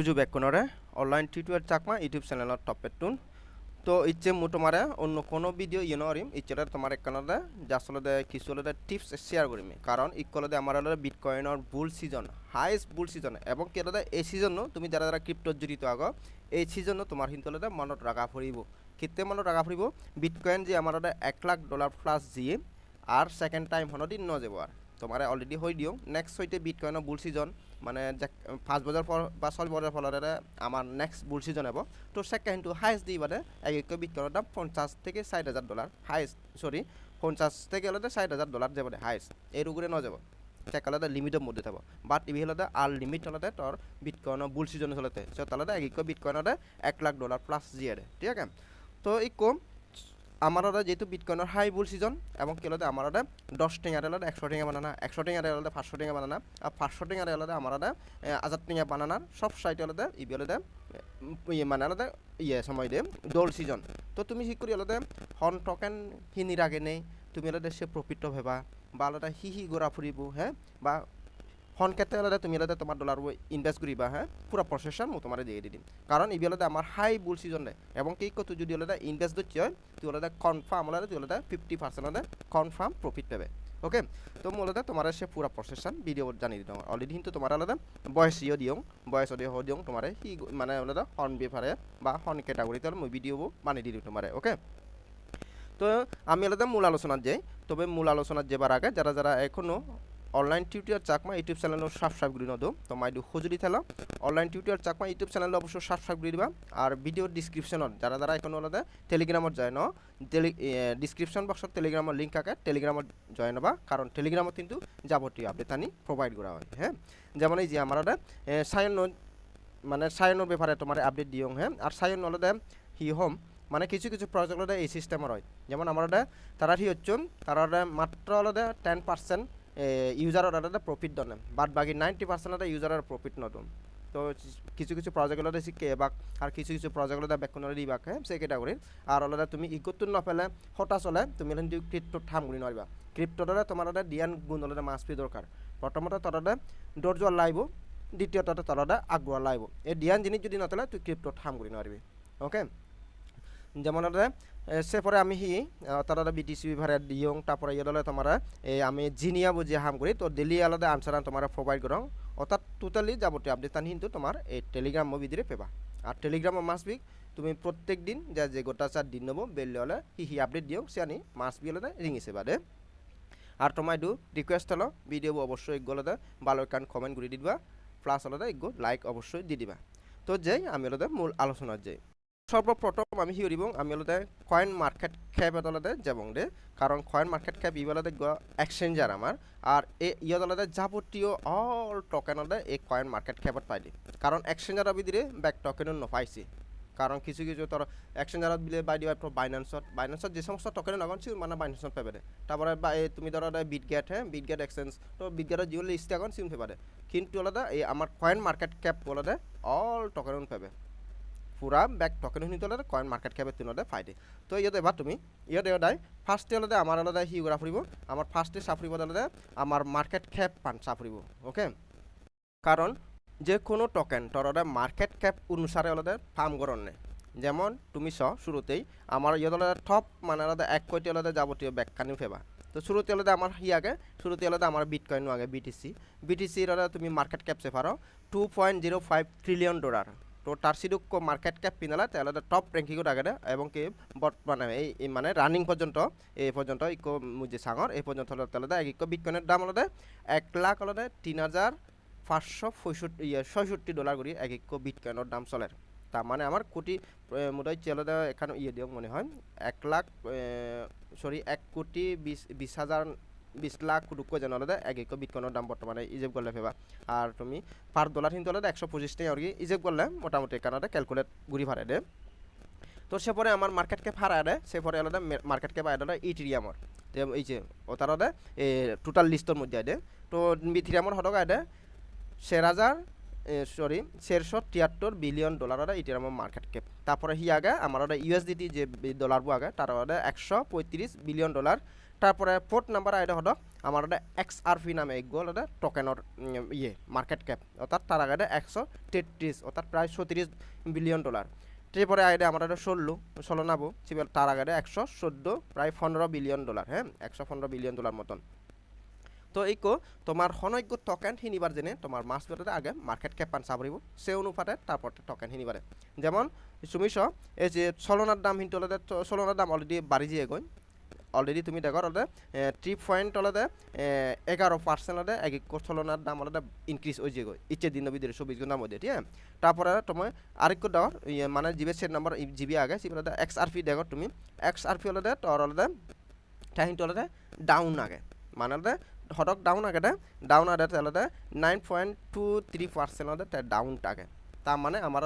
সুযোগ একনরে online tutorial Chakma YouTube চ্যানেলত টপেটুন তো ইচ্ছে তোমারে অন্য কোনো ভিডিও ইয়ে নরিম ইচ্ছেটা তোমার একখানতে যাসলতে কিছু হলে টিপস শেয়ার করিম। কারণ ইকলতে আমার হলে বিটকয়েনের bull season highest bull season এবং কি হলে এই সিজন তুমি যারা যারা ক্রিপ্টো জড়িত আগ, এই সিজন তোমার হলে মনত রাখা ফুরিব। কেতে মনত রাখা ফুরিব? বিটকয়েন যে আমার এক লাখ ডলার প্লাস দিয়ে, আর সেকেন্ড টাইম হনদি ন যাব তোমার অলরেডি হয়ে দিও। নেক্সট হইতে বিটকয়েনের বুল সিজন মানে যে পাঁচ বছর পর বা ছয় বছর ফলরে আমার নেক্সট বুল সিজন হব তো সেকেন্ডটো হাইয়েস্ট দিয়ে বাদে এক এক বিটকয়েনের দাম পঞ্চাশ থেকে ষাট হাজার ডলার হাইয়েস্ট সরি পঞ্চাশ থেকে হলে ষাট হাজার ডলার যাব হাইয়েস্ট এই রুগুরে ন যাব। চেকালতে লিমিটের মধ্যে থাকব বাট ইভি হলতে আর লিমিট হলতে তোর বিটকয়েনের বুল সিজন চলতে। সো তাহলে এক এক বিটকয়েনতে এক লাখ ডলার প্লাস দিয়ে ঠিক আছে? তো এই কম আমার ওরা যেহেতু বিটকয়েনের হাই বুল সিজন এবং কেলোতে আমার ওরা দশ টিঙার এলাদা একশো টিঙা বানানা একশো টিঙার এলাদা পাঁচশো টিঙা বানানা আর পাঁচশো এলাদা আমার ওরা হাজার টিঙা বানানার সব সাইট আলাদা ইবি আলাদা ইয়ে মানে আলাদা ইয়ে সময় দে দোল সিজন তো তুমি ঠিক করি আলাদা হন টকেন হিনির আগে নেই, তুমি আলাদা সে প্রফিট ভেবা, বা আলাদা হি হি ঘোরা ফুরিব হ্যাঁ? বা হন ক্ষেত্রে আলাদা তুমি আলাদা তোমার ডলার ইনভেস্ট করিবা হ্যাঁ পুরো প্রসেসন মু তোমার দিয়ে দিম। কারণ ইবি আলাদা আমার হাই বুল সিজন দেয় এবং কি কত যদি আলাদা ইনভেস্ট দিচ্ছে হয় তুই আলাদা কনফার্ম আলাদা তুই আলাদা ফিফটি পার্সেন্ট আলাদা কনফার্ম প্রফিট পাবে। ওকে তো মূলত তোমার সে পুরা প্রসেসন ভিডিও জানিয়ে দিতাম অলরেডি কিন্তু তোমার আলাদা বয়স ইয়ে দিও, বয়স দিয়ে হো দিও তোমার হি মানে আলাদা হন বেফারে বা হন ক্যাটাগরিতে মই ভিডিও বানিয়ে দিই তোমার ওকে তো আমি আলাদা মূল আলোচনার যাই। তবে মূল আলোচনার যাবার আগে যারা যারা এখনও অনলাইন টিউটোরিয়াল চাকমা ইউটিউব চ্যানেলও সাবস্ক্রাইব করে নদো তো। মাইডু খুঁজুরি থেলা, online tutorial Chakma YouTube channel অবশ্যই সাবস্ক্রাইব করে দিবা। আর ভিডিওর ডিসক্রিপশনত যারা যারা এখন আলাদা টেলিগ্রামত যায় ন ডিসক্রিপশন বক্সত টেলিগ্রামের লিঙ্ক থাকে টেলিগ্রামত জয়েন হবা। কারণ টেলিগ্রামত কিন্তু যাবতীয় আপডেট আনি প্রোভাইড করা হয় হ্যাঁ? যেমন এই যে আমার সায়ন মানে সায়নের ব্যাপারে তোমার আপডেট দিও হ্যাঁ? আর সায়ন আলাদা হি হোম মানে কিছু কিছু প্রজেক্ট এই সিস্টেমের হয়। যেমন আমার তারা কি হচ্ছে তারা মাত্র আলাদা টেন পার্সেন্ট ইউজারের আলাদা প্রফিট দনে। বাদ বাকি নাইনটি পার্সেন্ট আলাদা ইউজারের প্রফিট নতুন। তো কিছু কিছু প্রজেক্টগুলোতে শিখে এবাক আর কিছু কিছু প্রজেক্টগুলোতে বেকুনের দিবাক হ্যাঁ সেই ক্যাটাগরির আর আলাদা তুমি ইগতুন নফেলে হঠাৎ চলে তুমি কিন্তু ক্রিপ্টো ঠাম গুলি নরিবা ক্রিপ্টোটা তোমার দিয়ান গুণ আলাদা মাছ পি দরকার প্রথমত তরদে দৌড় জোয়ার লাইব দ্বিতীয়ত তরদে আগুয়া লাইব এই দিয়ান জিনিস যদি নতলে, তুই ক্রিপ্টো ঠাম গুলি নরিবি ওকে যেমন সে পরে আমি হি তারা বিটিসি ভাড়া দিয়ং তারপরে ইয়ে তোমার এই আমি জিনিয়া বুঝি হাম করি, তো ডেলি আলাদা আনসার তোমার প্রোভাইড করং। অর্থাৎ টোটালি যাবতীয় আপডেট তান কিন্তু তোমার এই টেলিগ্রাম ভিতরে পেবা। আর টেলিগ্রাম মাস বিক তুমি প্রত্যেক দিন যা, যে গোটা চার দিন নেব, বেললে হলে হি হি আপডেট দিও সে আনি মাস বি হলে রিঙিছে বাদে। আর তোমায় দু রিকোয়েস্ট হলো ভিডিও অবশ্যই এগুলো হলে ভালো কান কমেন্ট করে দিবা প্লাস হলে এগো লাইক অবশ্যই দি দিবা। তো যাই, আমি হলে মূল আলোচনার যাই। সর্বপ্রথম আমি হিউরিব আমি হলতে কয়েন মার্কেট ক্যাপ এদলতে যাবং দে কারণ কয়েন মার্কেট ক্যাপ ইবলতে এক্সচেঞ্জার আমার, আর এ ইয়দলতে যাবতীয় অল টকেনতে এই কয়েন মার্কেট ক্যাপত পাই দি কারণ এক্সচেঞ্জার বিদিরে ব্যাক টকেন নপাইছি। কারণ কিছু কিছু তোর এক্সচেঞ্জারত বিলে বাই দিবা বাইন্যান্সত বাইন্যান্সত যে সমস্ত টকেন নগন সি মানে বাইন্যান্সত পাবে তারপরে তুমি ধরো বিট গেট হ্যাঁ? বিট গেট এক্সচেঞ্জ তো বিট গেটত যিগুলো লিস্ট আগন, সিম পাবে কিন্তু আলাদা এই আমার কয়েন মার্কেট ক্যাপ বলতে অল টকেন পাবে পুরা ব্যাক টকেন শুনি তোলে কয়েন মার্কেট ক্যাপে তিনতে ফাইদে তো ইয়ে এবার তুমি ইয়ে দেওয়াই ফার্স্টে আলাদা আমার আলাদা হি ঘোরা ফুরিব আমার ফার্স্টে সাফরিব আলাদা আমার মার্কেট ক্যাপ পান সাফরিব ওকে কারণ যে কোনো টকেন তোর মার্কেট ক্যাপ অনুসারে আলাদা ফার্ম নেই যেমন তুমি চ শুরুতেই আমার ইয়ে টপ মানে আলাদা এক কোটি আলাদা যাবতীয় ব্যাখ্যানি ফেবা তো শুরুতে আলাদা আমার হি আগে শুরুতে আলাদা আমার বিটকয়েন আগে বিটিসি বিটিসির তুমি market cap সেফারো two point zero five trillion dollar তো তার সিডুক মার্কেট ক্যাপ পিনালা তাহলে টপ র্যাঙ্কিংত আগে এবং কি বর্তমানে এই মানে রানিং পর্যন্ত, এই পর্যন্ত ইকো মুজে সাঙর, এই পর্যন্ত তাহলে এক ইকো বিটকয়েনের দাম হলে এক লাখ হলে তিন হাজার পাঁচশো পঁয়ষট্টি ইয়ে ছয়ষট্টি ডলার করে এক ইকো বিটকয়েনের দাম চলে। তার মানে আমার কোটি মোটাই চেলতে এখানে ইয়ে দিও মনে হয়, এক লাখ সরি এক কোটি বিশ বিশ হাজার বিশ লাখ রুপো যেন আলাদা এক এক বিটকয়েনের দাম বর্তমানে ইজেব করলে ফেবা আর তুমি পার ডলার কিন্তু আলাদা একশো পঁচিশ টাকা আর কি ইজেব করলে মোটামুটি এখানে ক্যালকুলেট ঘুরি ভাড়া দেয়। তো সে পরে আমার মার্কেট ক্যাপ হারা দেয় সে পরে আলাদা মার্কেট ক্যাপ আয় ইটিরিয়ামর এই যে ও তার টোটাল লিস্টর মধ্যে আয় তো বিথিরিয়ামর হটক আয় চার হাজার সরি চারশো তিয়াত্তর বিলিয়ন ডলার এটির আমার মার্কেট ক্যাপ তারপরে হি আগে আমার ইউএসডিটি যে ডলারবো আগে তার একশো পঁয়ত্রিশ বিলিয়ন ডলার তারপরে ফোর্থ নাম্বার আইডা হলো আমার এক্স আর পি নামে এগুলো ওটা টোকেনের ইয়ে মার্কেট ক্যাপ অর্থাৎ তার আগে একশো তেত্রিশ অর্থাৎ প্রায় সত্রিশ বিলিয়ন ডলার তারপরে আগে আমার এটা ষোলো ষোলো নাবো। সিবিএল তার আগে একশো চোদ্দ প্রায় পনেরো বিলিয়ন ডলার হ্যাঁ একশো পনেরো বিলিয়ন ডলার মতন। তো এইকো তোমার হনৈক্য টকেন হিনিবার জেনে তোমার মাছ বেরোতে আগে মার্কেট ক্যাপান চাবরিব সে অনুপাতে তারপর টকেন হিনিবারে যেমন, তুমি চ এই যে চলনার দাম হিন্তু হলে চলনার দাম অলরেডি বাড়ি যেয়ে গই অলরেডি তুমি দেখো হলে থ্রি পয়েন্ট হলে এগারো পার্সেন্ট হলে এক চলনার দাম হলে ইনক্রিজ হয়ে গই ইচ্ছে দিন ভিতরে চব্বিশ ঘণ্টার মধ্যে, ঠিক আছে? তারপরে তুমি আরেকটু ইয়ে মানে জিবি সেট নম্বর জিবি আগে, সিবি হলে এক্স আর পি দেখো তুমি। এক্স আর পি হলে তোর হলে হিন্তু হলে ডাউন আগে। মানে হলে হঠাৎ ডাউন আগে ডাউন আগে তাহলে nine point two three percent হলে ডাউন থাকে। তার মানে আমার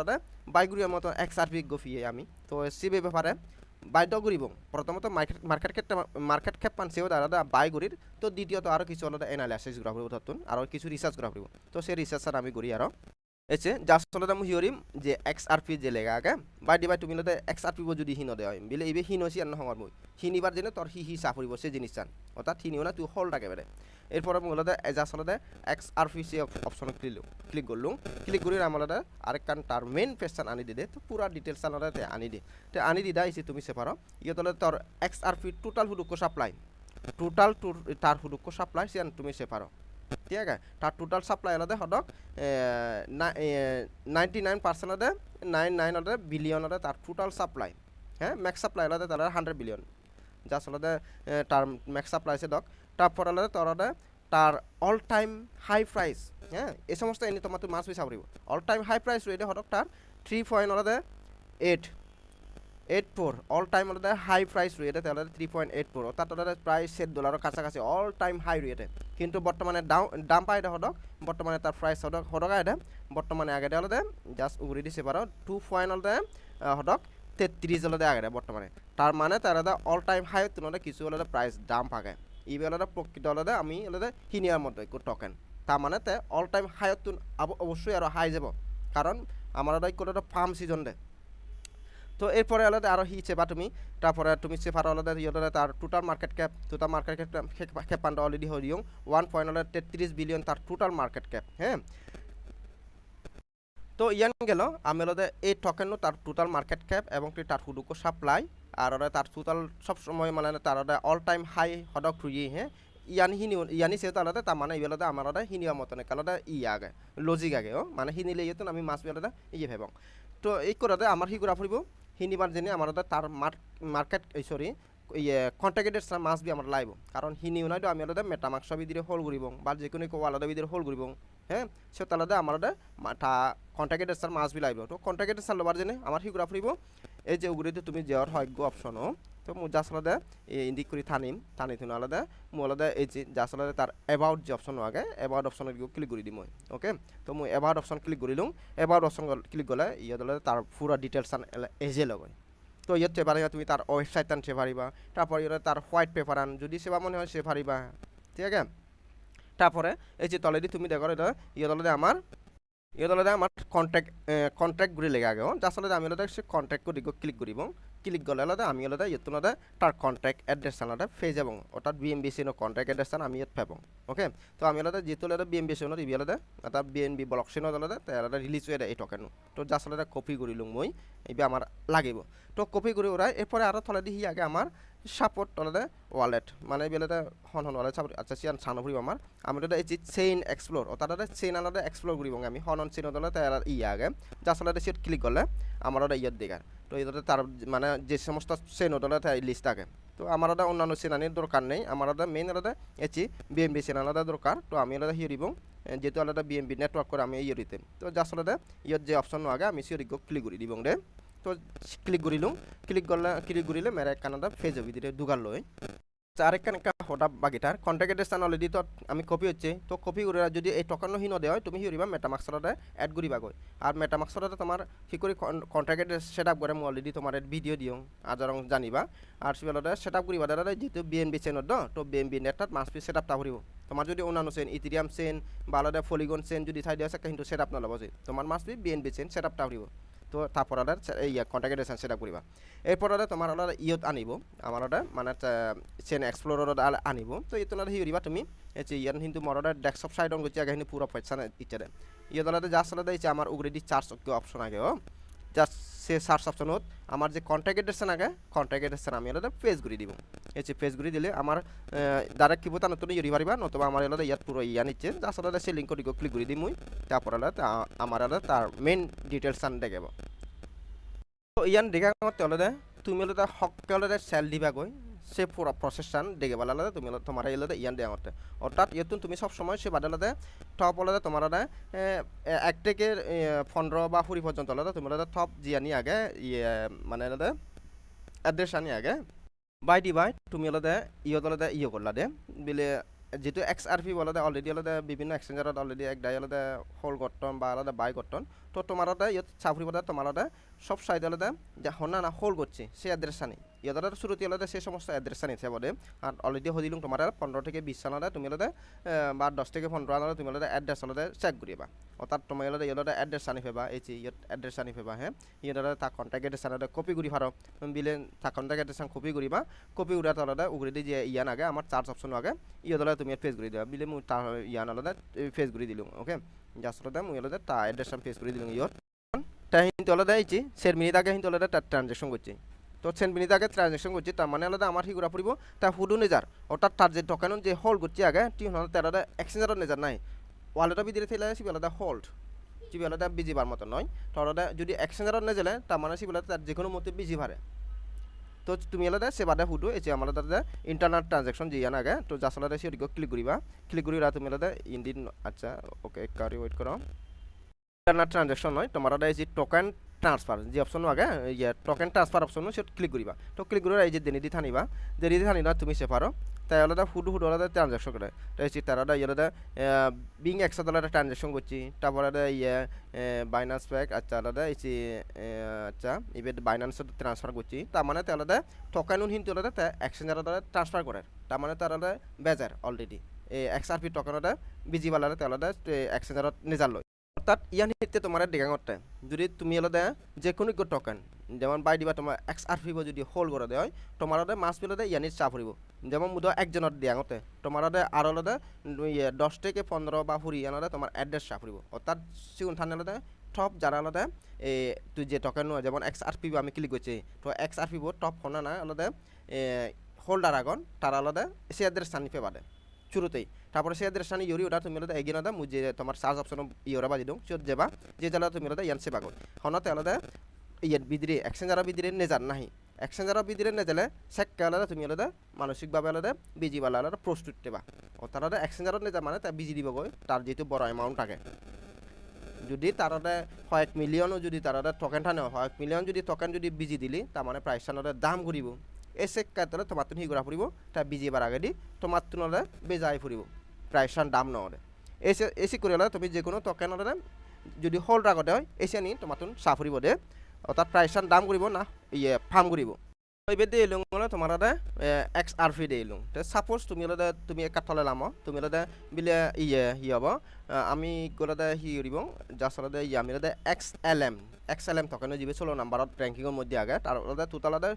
বাইগুড়ির মতো এক্স আর পি গফিয়ে আমি। তো, সিবি ব্যাপারে বাধ্য করব প্রথমত মার্কেট মার্কেট ক্ষেত্রে মার্কেট ক্ষেপ পানছেও আলাদা বাই করির তো দ্বিতীয়ত আরও কিছু আলাদা এনালাইসিস করা পড়ব তখন আরও কিছু রিসার্চ করা পাৰিব তো সেই রিসার্চ আমি করি আরও এসে যার চলতে আমি হিয়রিম যে এক্স আর পি যে লেগা আগে বাই দিবাই তুমি লতে এক্স আর পি যদি হিন দেওয়া হয়, বিলে ইবে হিন হয়েছি আর নহর মই। হিনিবার জেনে তোর হি হি চা ফুরিব সে জিনিস চান। অর্থাৎ হিনিও না তুই হল একেবারে এরপরে মূলত এজা চলতে X R P C option click click করলুম ক্লিক করি আমলাদা আরেক কান তার মেইন পেজটা আনি দিদে তো পুরা ডিটেলস আলাদা আনি দি। তে আনি দিদা এসে তুমি সে পারো ইয়ে তলে তোর এক্স আর পি টোটাল হুডুকো সাপ্লাই টোটাল তার হুডুকো সাপ্লাই সে তুমি সে পারো ঠিক আছে তার টোটাল সাপ্লাই আলাদা হদক নাইনটি নাইন পার্সেন্ট আলাদা নাইন নাইন আলাদা বিলিয়ন আলাদা তার টোটাল সাপ্লাই হ্যাঁ ম্যাক্স সাপ্লাই আলাদা তার হান্ড্রেড বিলিয়ন জাস্ট আলাদা তার ম্যাক্স সাপ্লাই আছে দক। তারপর আলাদা তোর আলাদা তার অল টাইম হাই প্রাইস হ্যাঁ এই সমস্ত এনে তোমার মাছ পড়ব অল টাইম হাই প্রাইস রয়েছে হদক তার থ্রি পয়েন্ট আলাদা eight eight four all time আলাদা হাই প্রাইস রয়েছে তাহলে থ্রি পয়েন্ট এইট ফোর অর্থাৎ আলাদা প্রায় সেট ডলারের কাছাকাছি অল টাইম হাই রয়েছে কিন্তু বর্তমানে দাম দাম পাই এটা হদক বর্তমানে তার প্রাইস হদক হদক আইডা, বর্তমানে আগে আলাদা জাস্ট উগরি দিছে পারো টু পয়েন্ট আলাদা হদক তেত্রিশ আলাদা আগে বর্তমানে। তার মানে তার অল টাইম হাই তুলনায় কিছু আলাদা প্রাইস দাম পাকে ইবে আলাদা প্রকৃত আলাদা আমি আলাদা হিনিয়ার মতো একটু টকেন তার মানে তে অল টাইম হাই অবশ্যই আরও হাই যাব। কারণ, আমার আলাদা কোনো ফার্ম সিজন দেয় তো এরপরে আলাদা আরও হি চেপা তুমি। তারপরে তুমি চেপার আলাদা ইয়ে তার total market cap total market cap খেপানটা already হরিও ওয়ান পয়েন্ট আলাদা তেত্রিশ বিলিয়ন তার টোটাল মার্কেট ক্যাপ হ্যাঁ? তো ইয়ান গেল, আমি আলাদা এই টকেনও তার টোটাল মার্কেট ক্যাপ এবং তার হুডুকো সাপ্লাই আর ওরা তার টোটাল সব সময় মানে তার অল টাইম হাই হদক থুই হ্যাঁ? ইয়ানি হিনি ইয়ানি সে আলাদা, তার মানে ইবেলাদা আমার আলাদা হিনিয়া মতন কালাদা ই আগে লজিক আগে, ও। মানে হিনিলে ইয়ে আমি মাছ বেলাদা ইয়ে ভাবং। তো এই করাতে আমার হি করা ফুরিব হিনিবার জেনে আমার তার মার্কেট সরি ইয়ে কন্ট্যাক্টেড মাছ বি আমার লাইব কারণ হিনি উনাইতো আমি আলাদা মেটামাক্স বিদিরে হোল ঘুরিব বা যে কোনো কেউ আলাদা বিদিরে হোল ঘুরিব হ্যাঁ? সে তালাদা আমার তা contacted sir must be live তো কন্ট্যাক্টেড স্যার লবার জেনে আমার হি করা ফুরিব। এই যে উগুরিতে তুমি যাওয়ার হয়গ্য অপশনও তো মু জাস্ট আলাদা ইন্ডিক করে থানিম থানি থুন আলাদা। মু আলাদা এই যে জাস্ট আলাদা তার এবাউট যে অপশন আগে এবাউট অপশনের ক্লিক করে দিম ওকে তো মু এবাউট অপশন ক্লিক করিলুম এবাউট অপশন ক্লিক করলে ইয়ে দলে তার পুরা ডিটেলস এজে লগাই তো ইয়ত চেপারে তুমি তার ওয়েবসাইট আন সে পারিবা তারপর ইয়ে তার হোয়াইট পেপার আন, যদি সেবা মনে হয় সে পারিবা ঠিক আছে? তারপরে এই যে তলেদি তুমি দেখো এটা ইয়ে দলে আমার ইয়ে দলে আমার কন্ট্যাক্ট কন্ট্যাক্ট ঘুরে লেগে আগে যার সাথে আমি কন্ট্যাক্ট করে ক্লিক করিব ক্লিক করলে আলাদা, আমি আলাদা ইয়ে আলাদা তার কন্ট্যাক্ট অ্যাড্রেস আলাদা ফেজ এবং অর্থাৎ বিএমবিসি নো কন্ট্যাক্ট অ্যাড্রেস আমি ইয়ে ফেবং ওকে তো আমি আলাদা, যেহেতু আলাদা বিএমবিসি নো ইবি আলাদা তার বিএনবি ব্লক সেন আলাদা, তাই আলাদা রিলিজ হয়ে এই টকেন তো যার আলাদা কপি করিলুম মই এবার আমার লাগিব। তো কপি করে ওরা এরপরে আরও থলে দিহি আগে আমার সাপোর্ট আলাদা ওয়ালেট মানে বেলাতে হন হন ওয়ালেট সাপোর্ট আচ্ছা সিয়ান সানো ফুরিব আমার। আমি এটা এই চেইন এক্সপ্লোর অর্থাৎ চেইন আলাদা এক্সপ্লোর করিব আমি, হন হন চেইন আলাদা তাই ইয়ে আগে। যার আলাদা সেট ক্লিক করলে, আমার ওটা ইয়ের দেখার তো এটাতে তার মানে যে সমস্ত চেন ওটা লিস্ট থাকে। তো আমার আলাদা অন্যান্য সেনানির দরকার নেই। আমার আলাদা মেইন আলাদা এছি বিএমবি সেনা আলাদা দরকার। তো আমি আলাদা হিরিব যেহেতু আলাদা বিএমবি নেটওয়ার্ক করে আমি ইয়ে দিতে তো। জাস্ট আলাদা ইয়ের যে অপশন আগে আমি সিওরিক ক্লিক করে দিব রে, তো ক্লিক করিলাম। ক্লিক করলে ক্লিক করিলে মেরা কানাডা ফেজ হবি দিলে দুগার লয়। আরেকখান একটা হঠা বাকিটার কন্ট্যাক্টেড স্থান অলরেডি তো আমি কপি হচ্ছে। তো কপি করে যদি এই টকানো হিন দেওয়া হয়, তুমি হিরিবা মেটামাক্সরতে এড করিবা গৈ। আর মেটামাক্সরতে তোমার কি করে কন্ট্যাক্টেড সেট আপ করে মই অলরেডি তোমার ভিডিও দিওঁ আজরং জানিবা। আর সিবেলতে সেট আপ করিবা দাদা যেহেতু বি এন বি চেনত দ তো বি এন বি নেটত পি সেট আপ তা করিব তোমার যদি অন্যান্য চেন ইথিরিয়াম চেন বা আলাদা ফলিগন চেন যদি চাই দিয়া আছে কিন্তু সেট আপ নল'ব যে। তোমার P B N B chain set up তা করিব তো তারপর অর্ডার ইয়া কন্ট্যাক্ট এডিশন সেটা করিবা এরপর অর্ডার তোমার ওদের ইয়ত আনিব। আমার ওদের মানে চেন এক্সপ্লোরর আনিব। তো এই ওদের হিরিবা তুমি। এচে ইয়ান কিন্তু মর ওদের ডেস্কটপ সাইড অন করছে আগে কিন্তু পুরো পয়সা ইচ্ছে ইয়ত ওদের যা আসলে আমাৰ আমার উগরেডি চার্জ অপশন আগে জাস্ট সে সার্চ অপশনত আমার যে কন্ট্যাক্ট এড্রেসন আগে কন্ট্যাক্ট এড্রেসন আমি এলাদা পেজ ঘুরি দিব। এই যে ঘুরি দিলে আমার ডাইরেক্ট কিবোতা নতুন ইউরি পারিবা নতুবা আমার এলাদা ইয়াত পুরো ইয়া নিচ্ছে। জাস্ট আলাদা সে লিঙ্ক করি ক্লিক ঘুরি দিই মুই তারপর আলাদা আমার আলাদা তার মেইন ডিটেলস আন দেখাব তো ইয়ান, দেখা আলাদা, তুমি আলাদা হককে আলাদা সেল দিবা গই সে পুরো প্রসেসটান দেখে বলা আলাদা তুমি তোমার এলাদা ইয়ান দেওয়া মতে। অর্থাৎ ইয়তুন তুমি সব সময় সে বাদে আলাদা টপ আলাদা তোমার আলাদা এক থেকে পনেরো বা কুড়ি পর্যন্ত আলাদা তুমি আলাদা টপ জিয়ানি আগে ইয়ে মানে আলাদা অ্যাড্রেস আনি আগে। বাই ডি বাই তুমি আলাদা ইয়ত আলাদা ইয়ে করলা দে। বিলে যিটো এক্স আৰ পি আলাদা অলৰেডি আলাদা বিভিন্ন এক্সচেঞ্জাৰত অলৰেডি এক ডাই আলাদা হোল গঠন বা আলাদা বাই গঠন তো আলাদা ইয়ত পদা তোমার আলাদা সব সাইড আলাদা যে হনা না হোল করছে, সে অ্যাড্রেস আনি। আলাদা শুরুতে আলাদা সে সমস্ত অ্যাড্রেস আনি থাকবে আর অলরেডি হদিলুম তোমার পনেরো থেকে বিশ আলাদা তুমি আলাদা বা দশ থেকে পনেরো আলাদা তুমি আলাদা অ্যাড্রেস আলাদা চেক করিবা অর্থাৎ তুমি আলাদা ইয়ত অ্যাড্রেস আনি ফেবা, এই যে ইয়ত অ্যাড্রেস আনি ফেবা হ্যাঁ? ইয়ত আলাদা তা কন্ট্যাক্ট এড্রেস আলাদা কপি করি ফারো বিলে তা কন্ট্যাক্ট এড্রেস কপি করিবা কপি উড়াত আলাদা উগড়ি দিয়ে যে ইয়ান আগে আমার চার্জ অপশন আগে আলাদা তুমি ফেস করে দিবা। বিলে মু তা ইয়ান আলাদা ফেস করে দিলুম ওকে জাস্ট আলাদা মুই আলাদা তা অ্যাড্রেস ফেস করে দিলুম ইয়ত। তা হিন্তু আলাদা আইছি সের মিনিট আগে হিন্তু আলাদা তার ট্রানজ্যাকশন করছি তো সেন মিনিট আগে ট্রানজ্যাকশন করছি তার মানে আলাদা আমার হিগুরা পড়ব তা হুডু নেজার অর্থাৎ তার যে টোকেন যে হোল্ড করছি আগে, টি হল তার আলাদা এক্সচেঞ্জারত নেজার নাই। ওয়ালেটর বিদিরে থাকলে সিবি আলাদা হোল্ড সিবি আলাদা বিজিবার মতো নয় তো আলাদা যদি এক্সচেঞ্জারত নেজেলে তার মানে সিবি আলাদা তার যে কোনো মতে বিজি ভারে তো তুমি আলাদা সে বাদে হুডু এই যে আমার আলাদা ইন্টারনেট ট্রানজ্যাকশন যে ইয়ান আগে, তো জাস আলাদা সে ক্লিক করিবা ক্লিক করিবা তুমি আলাদা ইন্ডিন আচ্ছা ওকে কারি ওয়েট করো ইন্টারনেট ট্রানজ্যাকশন হয় তোমার আলাদা এই যে টোকেন ট্রান্সফার যে অপশন আগে ইয়ে টোকেন ট্রান্সফার অপশন সে ক্লিক করিবা। তো ক্লিক করে এই যে দেনি দি থানিবা দেনি দি থানিবা, তুমি সে পারো। তাই আলাদা ফুডু ফুডু আলাদা ট্রানজ্যাকশন করে। তাই হচ্ছে তার আলাদা আলাদা বিং একসাথে আলাদা ট্রানজ্যাকশন করছি। তারপর আলাদা ইয়ে বাইনান্স প্যাক আচ্ছা আলাদা এই যে আচ্ছা এবার বাইনান্সের ট্রান্সফার করছি। তার মানে তার আলাদা টোকেন হিন্তু আলাদা, তা এক্সচেঞ্জার আলাদা ট্রান্সফার করে। তার মানে তার আলাদা বেজার already X R P token আলাদা বিজি বালারে তার আলাদা এক্সচেঞ্জারত নিজার লয়। অর্থাৎ ইয়ান হিতে তোমার ডেগাঙতে যদি তুমি আলাদা যে কোনো টোকেন যেমন বাই দিবা তোমার এক্স আর ফিব যদি হোল করে দেয় তোমার আলাদা মাছ পেলে ইয়ানি চা ফুরিব যেমন মুদ একজনের দিয়াঙতে তোমার আলাদা আর আলাদা ইয়ে দশ থেকে পনেরো বা ফুরি আলাদা তোমার অ্যাড্রেস চা ফুরিব অর্থাৎ সিগুন থান আলাদা টপ যারা আলাদা এ তুই যে টোকেন যেমন এক্স আর পিব আমি ক্লিক করছি তো এক্স আর পিব টপ হনা না আলাদা হোল্ডার আগন তার আলাদা সে অ্যাড্রেস চানি বাদে শুরুতেই তারপরে সে আদের সানি ইউরি ওটা তুমি আলাদা এগিয়ে না মুজে তোমার চার্জ অপশন ইউরা বাজি দিও, চোর যাবা যে জ্বালা তুমি আলাদা ইয়ান সেবা কর। হনতে আলাদা ইয়ার বিদিরে এক্সচেঞ্জার বিদিরে নেজার নাহি। এক্সচেঞ্জার বিদিরে নেজালে সেক্কে আলাদা তুমি আলাদা মানসিকভাবে আলাদা বিজি বালা আলাদা প্রস্তুত দেবা ও তার আলাদা এক্সচেঞ্জারত নেজা মানে তা বিজি দিব গৈ তার যেহেতু বড় অ্যামাউন্ট থাকে। যদি তার কয়েক মিলিয়নও যদি তার টোকেন থানে কয়েক মিলিয়ন যদি টোকেন যদি বিজি দিলি, তার মানে প্রাইসটা দাম ঘুরিব এসে কাতলে তোমার তুমি ঘুরা ফুরিব তা বিজি এবার আগে দি তোমার তুলনায় বেজাই ফুরিব। প্রাইসান দাম নহলে এসে এসি করে তুমি যে কোনো টোকেন যদি হোল্ড আগতে হয় এসে নি তোমার চা ফুরিব দে অর্থাৎ প্রাইসান দাম কৰিব না ইয়ে ফার্ম কৰিব। এবার দিয়ে এলুং মানে তোমার এক্স আর ফি দিয়ে এলুং সাপোজ তুমি আলাদা তুমি কাঠলে লামো, তুমি আলাদা বিলে ইয়ে হি হব আমি গলাদা হি করিব জাস্ট আলাদা ইয়ে আমি X L M X L M থকানো যিবি ষোলো নাম্বারত র্যাঙ্কিংয়ের মধ্যে আগে তার আলাদা আলাদা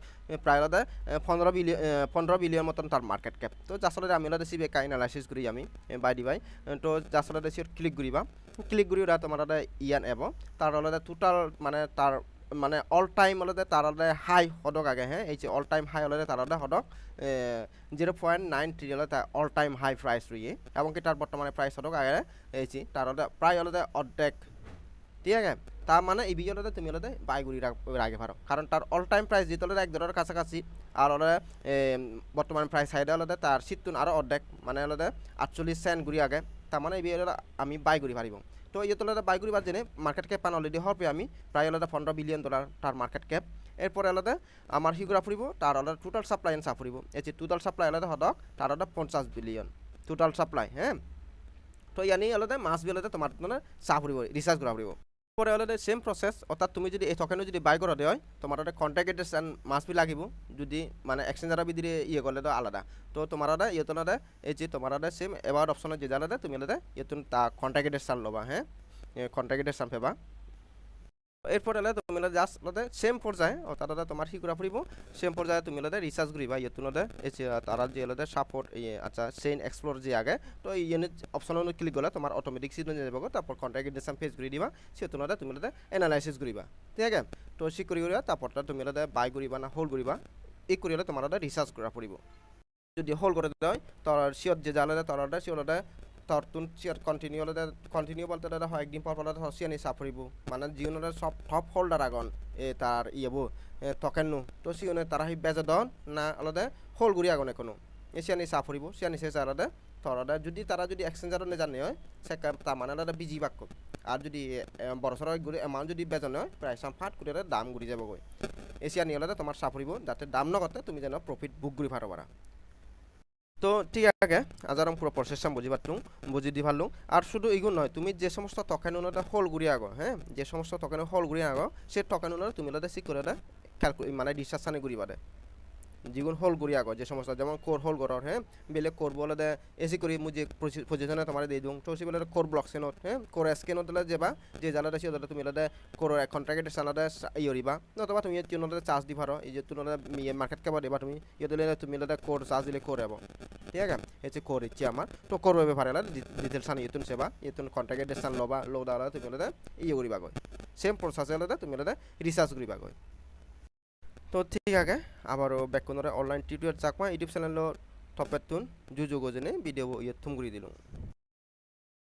প্রায় আলাদা পনেরো বিলিয়ন পনেরো বিলিয়ন মতন তার মার্কেট ক্যাপ তো আলাদা আমি আলাদা সিবি কাই অ্যানালাইসিস করি আমি বাই দি বাই তো জাস্ট আলাদা ক্লিক করিবা ক্লিক করি ওরা তোমার আলাদা ইয়ান এব। তার আলাদা টোটাল মানে তার মানে অল টাইম হলে তার হাই হদক আগে হ্যাঁ এই যে অল টাইম হাই হলে তার হদক জিরো পয়েন্ট নাইন থ্রি হলে তার অল টাইম হাই প্রাইস রুইয়ে এবং কি তার বর্তমানে প্রাইস হদক আগে এই যে তার প্রায় হলে অর্ধেক ঠিক আছে? তার মানে এই ভিডিওটাতে তুমি হলে বাইগুড়ি রাখে পারো। কারণ তার অল টাইম প্রাইস যেতে হলে এক ডলারের কাছাকাছি, আর হলে বর্তমান প্রাইস সাইডে হলে তার সিটুন আরও অর্ধেক মানে হলে আটচল্লিশ সেন্ট ঘুরি আগে। তার মানে এই ভিডিওটা আমি বাইগুড়ি পারিব। তো এই তোলা বাই করি জেনে মার্কেট ক্যাপ পান অলরেডি হবে আমি প্রায় আলাদা পনেরো বিলিয়ন ডলার তার মার্কেট ক্যাপ এরপরে আলাদা আমার হিগুরা ফুরিব, তার আলাদা টোটাল সাপ্লাই এন্ড চা ফুরিব। এই যে টোটাল সাপ্লাই আলাদা হদক তার আলাদা পঞ্চাশ বিলিয়ন টোটাল সাপ্লাই হ্যাঁ? তো ইয়ানি আলাদা মাছ বি আলাদা তোমার মানে চা ফুরিব রিচার্জ করা ফুরিব। পরে হলে সেম প্রসেস অর্থাৎ তুমি যদি এই টকেনও যদি বাই করা হয় তোমার একটা কন্ট্যাক্ট এড্রেস মাস বি লাগিব। যদি মানে এক্সচেঞ্জার বিদিরে ইয়ে করলে তো আলাদা। তো তোমার আদা ইয়ে তোমার এই যে তোমার আদা সেম এবার অপশনে যে জানাদা তুমি আলাদা ইয়ে তুমি তা কন্ট্যাক্ট এড্রেস ল'বা হ্যাঁ কন্ট্যাক্ট এড্রেস পেবা। এরপর এলে তুমি জাস্ট লদে সেম পর্যায়ে তারা তোমার কি করা পড়িব সেম পর্যায়ে তুমি লদে রিসার্চ করিবা ইয়ে তুলদে তারা যে লদে সাপোর্ট ইয়ে আচ্ছা সেন এক্সপ্লোর যে আগে, তো ইয়ে অপশন ক্লিক করলে তোমার অটোমেটিক সিট যাব তারপর কন্ট্যাক্ট ইন্ডেসাম পেজ করে দিবা সে তুলদে তুমি লদে এনালাইসিস করিবা ঠিক আছে? তো সি করি করিবা তারপরটা তুমি লদে বাই করিবা না হোল্ড করিবা এই করিলে তোমার লদে রিসার্চ করা পড়িব যদি হোল্ড করে দেয় তোর শিওর যে জানে তোর শিওর তোর তুন চিয়ার কন্টিনিউ হলে কন্টিনিউ বলতে দাদা হয়, একদিন পর পর হসিয়ানি সাফরিব মানে জিওনের সব টপ হোল্ডার আগন, এ তার ইয়েবো তকেনু তো সিওনে তারা হি বেজে দন, না আলাদা হোল গুড়ি আগন এখনও। এসিয়ানি সাফরিব সিয়ানি শেষ আলাদা তরাদা যদি তারা যদি এক্সচেঞ্জারও নে জানে হয়, সে তার মানে দাদা বিজি বাক্য আর যদি বড় সড়ক গুড়ি এমাউন্ট যদি বেজন হয় প্রায় সাম ফাট করে দাম গুড়ি যাব গই এসিয়ানি হলে তোমার সাফরিব যাতে দাম নগতে তুমি যেন প্রফিট বুক গুড়ি ফাটো পারা তো ঠিক আছে আজ আর পুরো প্রসেসটা বুঝি পারতুম বুঝি দি পারলুম আর শুধু এইগুলো নয় তুমি যে সমস্ত টকেন উন্নতে হল ঘুরি আগো হ্যাঁ যে সমস্ত টকেন হল ঘুরি আগো সে টকেন উন্নতে তুমি লদে সিক করে দে ক্যালকুলে মানে রিসার্চানে ঘুরি বাদে যিগুণ হল ঘুরি আগো যে সমস্ত যেমন কোর হল গড়র হ্যাঁ? বেলে কোর বলে দে, এসি করি মু যে পজিশনে তোমার দিয়ে দিও তো সে বলে কোর ব্লক সেনত হ্যাঁ? কোর স্কেনত দিলে যাবা, যে জালাদা সে তুমি লদে কোর কন্ট্রাক্ট সালাদে ইয়রিবা নতুবা তুমি ইয়ে তুলনাতে চার্জ দি এই যে তুলনাতে মার্কেট কেবা দিবা তুমি ইয়ে তুমি লদে কোর চার্জ দিলে কোর এবো ঠিক আছে? হচ্ছে কোর ইচ্ছে আমার, তো কোর পারে না ডিটেলস আনি ইতুন সেবা ইতুন কন্ট্রাক্ট ডেসান লবা লো দাঁড়া তুমি লদে ইয়ে করিবা গই। সেম প্রসেস লদে তুমি লদে রিসার্চ করিবা গই। তো ঠিক আগে আবারও বেকনরে online tutorial Chakma, YouTube channel টপের তুন, জুজু গজনে ভিডিও ইয়ে থুম করে দিলাম